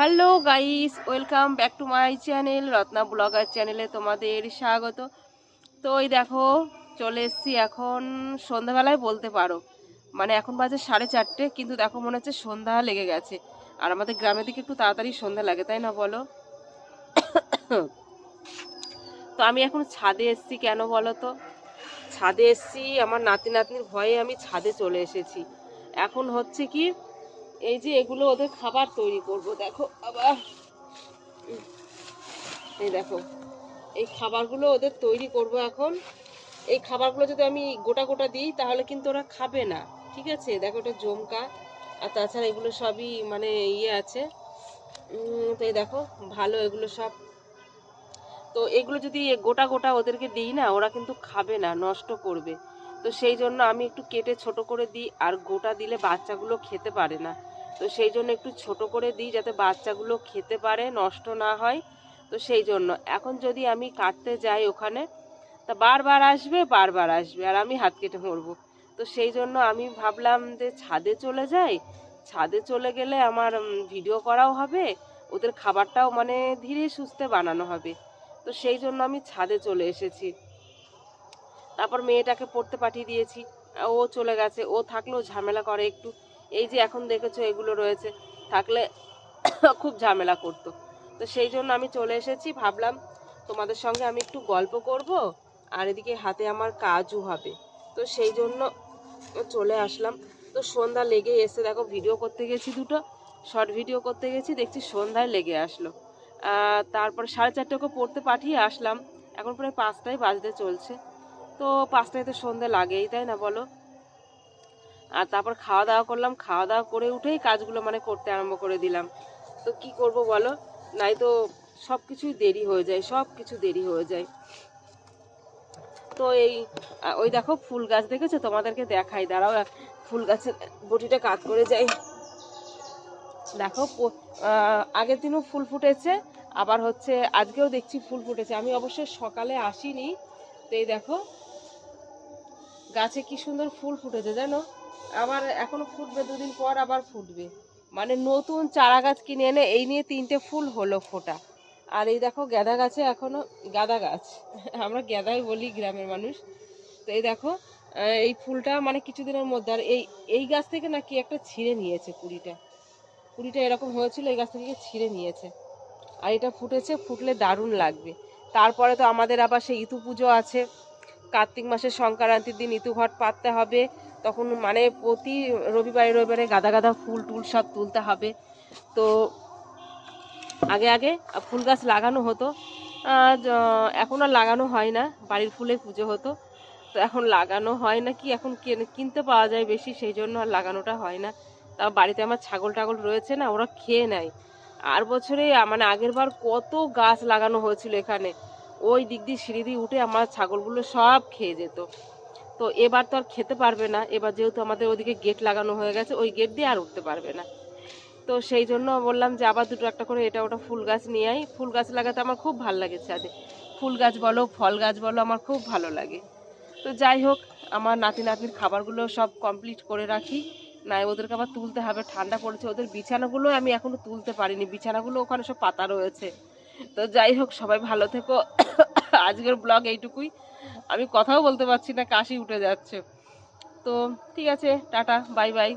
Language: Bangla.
Hello guys, welcome back to my channel, Ratna blogger চ্যানেলে তোমাদের স্বাগত। তো ওই দেখো, চলে এসছি এখন সন্ধ্যাবেলায় বলতে পারো। মানে এখন বাজে সাড়ে চারটে, কিন্তু দেখো মনে হচ্ছে সন্ধ্যা লেগে গেছে। আর আমাদের গ্রামের দিকে একটু তাড়াতাড়ি সন্ধ্যা লাগে, তাই না বলো? তো আমি এখন ছাদে এসছি কেন বলো তো? ছাদে এসছি, আমার নাতি নাতনির ভয়ে আমি ছাদে চলে এসেছি। এখন হচ্ছে কি এই যে এগুলো ওদের খাবার তৈরি করব, দেখো, আবার। এই দেখো, এই খাবারগুলো ওদের তৈরি করব এখন। এই খাবারগুলো যদি আমি গোটা গোটা দিই, তাহলে কিন্তু ওরা খাবে না, ঠিক আছে? দেখো ওটা জমকা, আর তাছাড়া এগুলো সবই মানে ইয়ে আছে। তো এই দেখো, ভালো এগুলো সব। তো এগুলো যদি গোটা গোটা ওদেরকে দিই না, ওরা কিন্তু খাবে না, নষ্ট করবে। তো সেই জন্য আমি একটু কেটে ছোট করে দিই, আর গোটা দিলে বাচ্চাগুলো খেতে পারে না। তো সেই জন্য একটু ছোট করে দিই যাতে বাচ্চাগুলো খেতে পারে, নষ্ট না হয়। তো সেই জন্য। এখন যদি আমি কাটতে যাই ওখানে, তা বারবার আসবে বারবার আসবে, আর আমি হাত কেটে মরবো। তো সেই জন্য আমি ভাবলাম যে ছাদে চলে যাই। ছাদে চলে গেলে আমার ভিডিও করাও হবে, ওদের খাবারটাও মানে ধীরে সুস্থে বানানো হবে। তো সেই জন্য আমি ছাদে চলে এসেছি। তারপর মেয়েটাকে পড়তে পাঠিয়ে দিয়েছি। ও চলে গেছে। ও থাকলেও ঝামেলা করে একটু। এই যে এখন দেখেছ এগুলো রয়েছে, থাকলে খুব ঝামেলা করতো। তো সেই জন্য আমি চলে এসেছি, ভাবলাম তোমাদের সঙ্গে আমি একটু গল্প করব, আর এদিকে হাতে আমার কাজও হবে। তো সেই জন্য চলে আসলাম। তো সন্ধ্যা লেগে এসে দেখো ভিডিও করতে গেছি দুটো শর্ট ভিডিও করতে গেছি, দেখছি সন্ধ্যায় লেগে আসলো। তারপরে সাড়ে চারটেকে পড়তে পাঠিয়ে আসলাম। এখন প্রায় পাঁচটায় বাজতে চলছে। তো পাঁচটায় তো সন্ধে লাগেই, তাই না বলো? আর তারপর খাওয়া দাওয়া করলাম। খাওয়া দাওয়া করে উঠেই কাজগুলো মানে করতে আরম্ভ করে দিলাম। তো কি করব বলো? নাই তো সব কিছুই দেরি হয়ে যায় সব কিছু দেরি হয়ে যায়। তো এই ওই দেখো ফুল গাছ দেখেছ? তোমাদেরকে দেখাই। দাঁড়াও ফুল গাছের বটিটা কাত করে যাই। দেখো আগের দিনও ফুল ফুটেছে, আবার হচ্ছে আজকেও দেখছি ফুল ফুটেছে। আমি অবশ্যই সকালে আসিনি। তো এই দেখো, গাছে কি সুন্দর ফুল ফুটেছে জানো? আবার এখনও ফুটবে দুদিন পর আবার ফুটবে। মানে নতুন চারা গাছ কিনে এনে এই নিয়ে তিনটে ফুল হলো ফোটা। আর এই দেখো গাঁদা গাছে এখনও গাঁদা গাছ। আমরা গাঁদাই বলি গ্রামের মানুষ। তো এই দেখো এই ফুলটা মানে কিছুদিনের মধ্যে। আর এই এই গাছ থেকে নাকি একটা ছিঁড়ে নিয়েছে কুড়িটা। কুড়িটা এরকম হয়েছিল, এই গাছ থেকে ছিঁড়ে নিয়েছে। আর এটা ফুটেছে, ফুটলে দারুণ লাগবে। তারপরে তো আমাদের আবার সেই ইতু পুজো আছে। কার্তিক মাসের সংক্রান্তির দিন ইতু ঘট পাততে হবে। তখন মানে প্রতি রবিবারে রবিবারে গাদা গাদা ফুল টুল সব তুলতে হবে। তো আগে আগে ফুল গাছ লাগানো হতো। এখন আর লাগানো হয় না। বাড়ির ফুলে পুজো হতো। তো এখন লাগানো হয় না কি? এখন কেন- কিনতে পাওয়া যায় বেশি, সেই জন্য আর লাগানোটা হয় না। তা বাড়িতে আমার ছাগল টাগল রয়েছে না, ওরা খেয়ে নেয়। আর বছরে মানে আগের বার কত গাছ লাগানো হয়েছিল এখানে। ওই দিক দিয়ে সিঁড়ি দিয়ে উঠে আমার ছাগলগুলো সব খেয়ে যেত। তো এবার তো আর খেতে পারবে না। এবার যেহেতু আমাদের ওদিকে গেট লাগানো হয়ে গেছে, ওই গেট দিয়ে আর উঠতে পারবে না। তো সেই জন্য বললাম যে আবার দুটো একটা করে এটা ওটা ফুল গাছ নিয়ে আই। ফুল গাছ লাগাতে আমার খুব ভালো লাগে ছাদে ফুল গাছ বলো, ফল গাছ বলো, আমার খুব ভালো লাগে। তো যাই হোক, আমার নাতি নাতনির খাবারগুলো সব কমপ্লিট করে রাখি। না ওদেরকে আবার তুলতে হবে, ঠান্ডা পড়েছে, ওদের বিছানাগুলো আমি এখনও তুলতে পারিনি। বিছানাগুলো ওখানে সব পাতা রয়েছে। তো যাই হোক, সবাই ভালো থেকো। আজকের ব্লগ এইটুকুই। আমি কথাও বলতে পারছি না কাশি উঠে যাচ্ছে। তো ঠিক আছে টাটা বাই বাই।